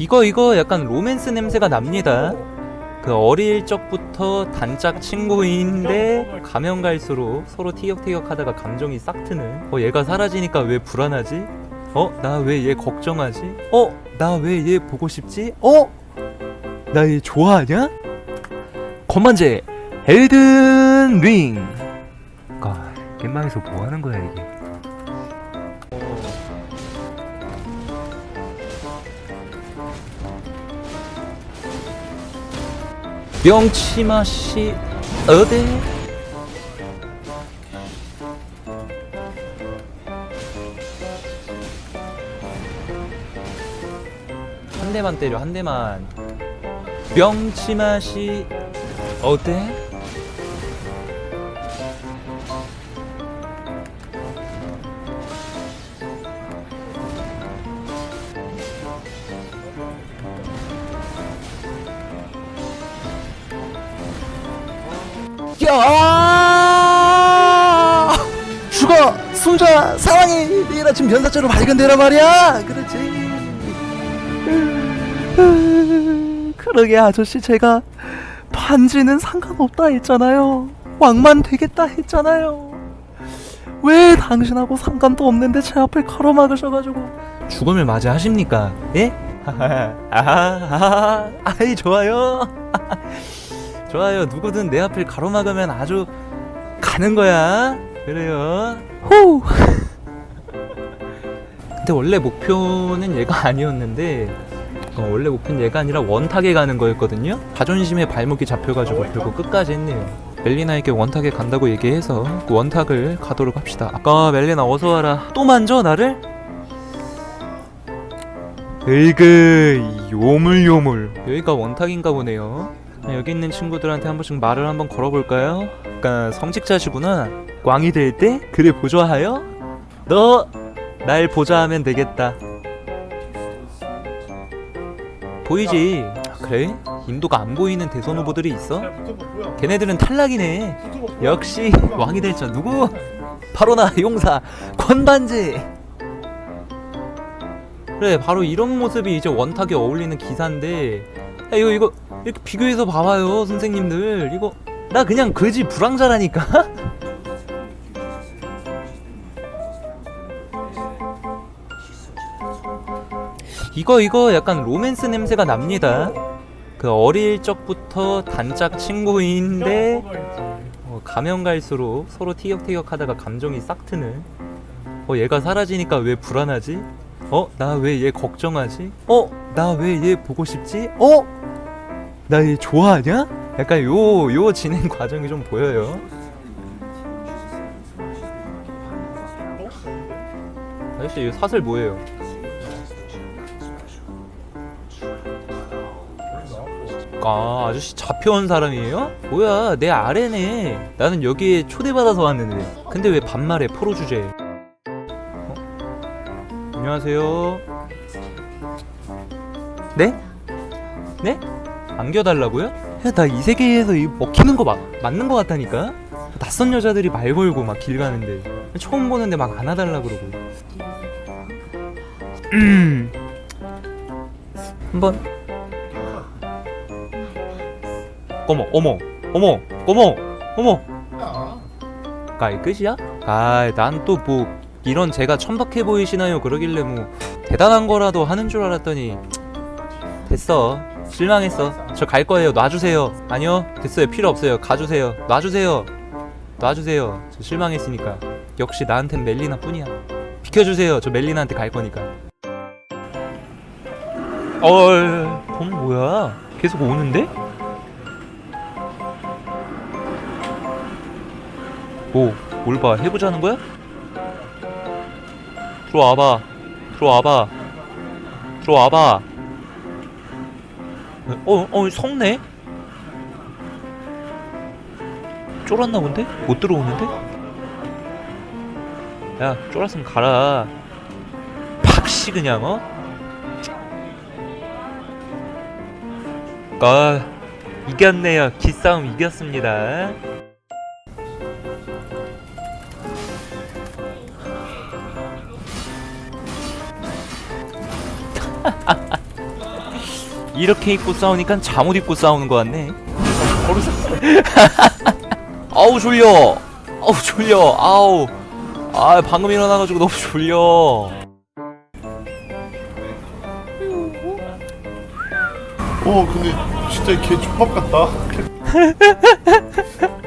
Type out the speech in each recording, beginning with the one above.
이거 이거 약간 로맨스 냄새가 납니다. 그 어릴 적부터 단짝 친구인데 가면 갈수록 서로 티격태격하다가 감정이 싹 트는. 어 얘가 사라지니까 왜 불안하지? 어 나 왜 얘 걱정하지? 어 나 왜 얘 보고 싶지? 어 나 얘 좋아하냐? 건반제 엘든 링. 아 겜방에서 뭐 하는 거야 이게? 명치마 씨 어디? 한 대만 때려 한 대만 명치마 씨 어때? 야! 죽어! 숨자! 사랑이 내일 아침 변사체로 발견되란 말이야! 그렇지. 그러게 아저씨 제가 반지는 상관없다 했잖아요. 왕만 되겠다 했잖아요. 왜 당신하고 상관도 없는데 제 앞을 가로막으셔가지고 죽음을 맞이하십니까? 예? 아하, 아이 좋아요. 좋아요. 누구든 내 앞을 가로막으면 아주 가는 거야. 그래요. 후. 근데 원래 목표는 얘가 아니었는데 어, 원래 목표는 얘가 아니라 원탁에 가는 거였거든요. 자존심에 발목이 잡혀가지고 결국 끝까지 했네요. 멜리나에게 원탁에 간다고 얘기해서 그 원탁을 가도록 합시다. 아까 멜리나 어서 와라. 또 만져 나를? 으이그 요물요물. 여기가 원탁인가 보네요. 여기 있는 친구들한테 한 번씩 말을 한번 걸어볼까요? 약간 성직자시구나. 꽝이 될 때 그래 보좌하여 너 날 보좌하면 되겠다. 보이지? 아, 그래? 인도가 안 보이는 대선 후보들이 있어? 걔네들은 탈락이네. 역시 왕이 될줄 누구? 바로 나 용사 권반지. 그래 바로 이런 모습이 이제 원탁에 어울리는 기사인데 야, 이거 이거 이렇게 비교해서 봐봐요 선생님들. 이거 나 그냥 그지 불황자라니까. 이거 이거 약간 로맨스 냄새가 납니다. 그 어릴 적부터 단짝 친구인데 어, 가면 갈수록 서로 티격태격하다가 감정이 싹 트는. 어 얘가 사라지니까 왜 불안하지? 어? 나 왜 얘 걱정하지? 어? 나 왜 얘 보고 싶지? 어? 나 얘 좋아하냐? 약간 요, 요 진행 과정이 좀 보여요. 아저씨, 이 사슬 뭐예요? 아, 아저씨 잡혀온 사람이에요? 뭐야, 내 아래네. 나는 여기에 초대받아서 왔는데. 근데 왜 반말해, 포로 주제? 어? 안녕하세요. 네? 네? 안겨달라고요? 야, 나 이 세계에서 이 먹히는 거 막, 맞는 거 같다니까? 낯선 여자들이 말 걸고 막 길 가는데 처음 보는데 막 안아달라 그러고 음. 한번 어머 어머 어머 어머 어머 가이 끝이야? 아난 또뭐 이런 제가 천박해 보이시나요? 그러길래 뭐 대단한 거라도 하는 줄 알았더니 됐어. 실망했어. 저 갈 거예요. 놔주세요. 아니요. 됐어요. 필요 없어요. 가주세요. 놔주세요. 놔주세요. 저 실망했으니까. 역시 나한텐 멜리나 뿐이야. 비켜주세요. 저 멜리나한테 갈 거니까. 어이 돈 뭐야? 계속 오는데? 뭐, 뭘 봐, 해보자는 거야? 들어와봐, 들어와봐, 들어와봐. 어, 어, 속네? 쫄았나 본데? 못 들어오는데? 야, 쫄았으면 가라. 팍씨 그냥, 어? 아, 이겼네요. 기싸움 이겼습니다. 이렇게 입고 싸우니까 잠옷 입고 싸우는 거 같네. 아우 졸려. 아우 졸려. 아우. 아 방금 일어나가지고 너무 졸려. 어 근데 진짜 걔 족밥 같다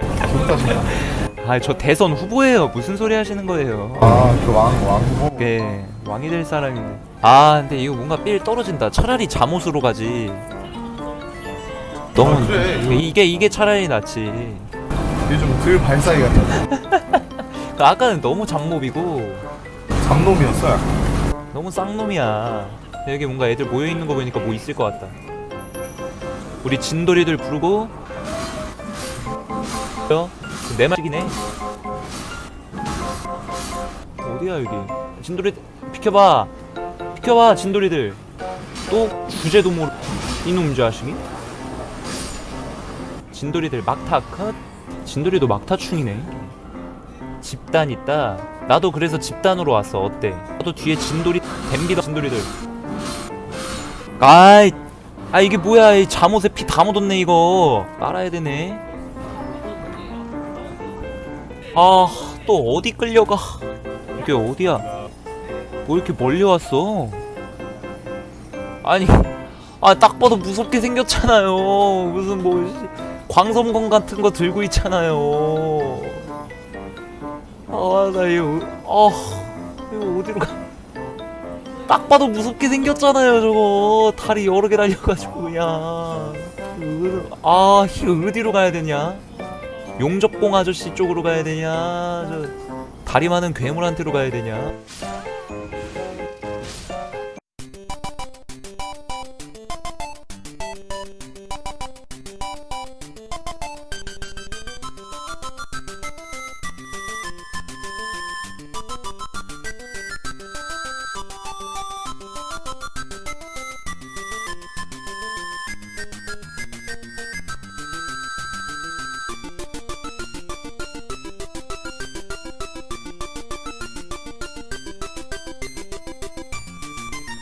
아 저 대선 후보예요. 무슨 소리 하시는 거예요? 아그왕왕. 후보 네 왕이 될 사람인데 아 근데 이거 뭔가 삘 떨어진다. 차라리 잠옷으로 가지. 너무 아, 그래, 이거- 이게 이게 차라리 낫지. 얘좀덜 발사이 그 아까는 너무 잡몹이고. 잡놈이었어 약간. 너무 쌍놈이야. 여기 뭔가 애들 모여있는 거 보니까 뭐 있을 것 같다. 우리 진돌이들 부르고. 어? 내 말이네 어디야 여기? 진돌이 비켜봐. 비켜봐 진돌이들. 또 주제도 모르 이놈 자식이? 진돌이들 막타 컷? 진돌이도 막타충이네. 집단 있다. 나도 그래서 집단으로 왔어. 어때? 나도 뒤에 진돌이 댐비다 진돌이들. 아이 아 이게 뭐야? 이 잠옷에 피 다 묻었네 이거. 빨아야 되네 아 또 어디 끌려가? 이게 어디야? 뭐 이렇게 멀리 왔어? 아니 아 딱 봐도 무섭게 생겼잖아요. 무슨 뭐 씨, 광섬검 같은 거 들고 있잖아요. 아 나 이거 아 이거 어디로 가? 딱 봐도 무섭게 생겼잖아요 저거. 다리 여러 개 달려가지고 그냥 으- 아 이거 어디로 가야 되냐? 용접공 아저씨 쪽으로 가야 되냐? 저 다리 많은 괴물한테로 가야 되냐?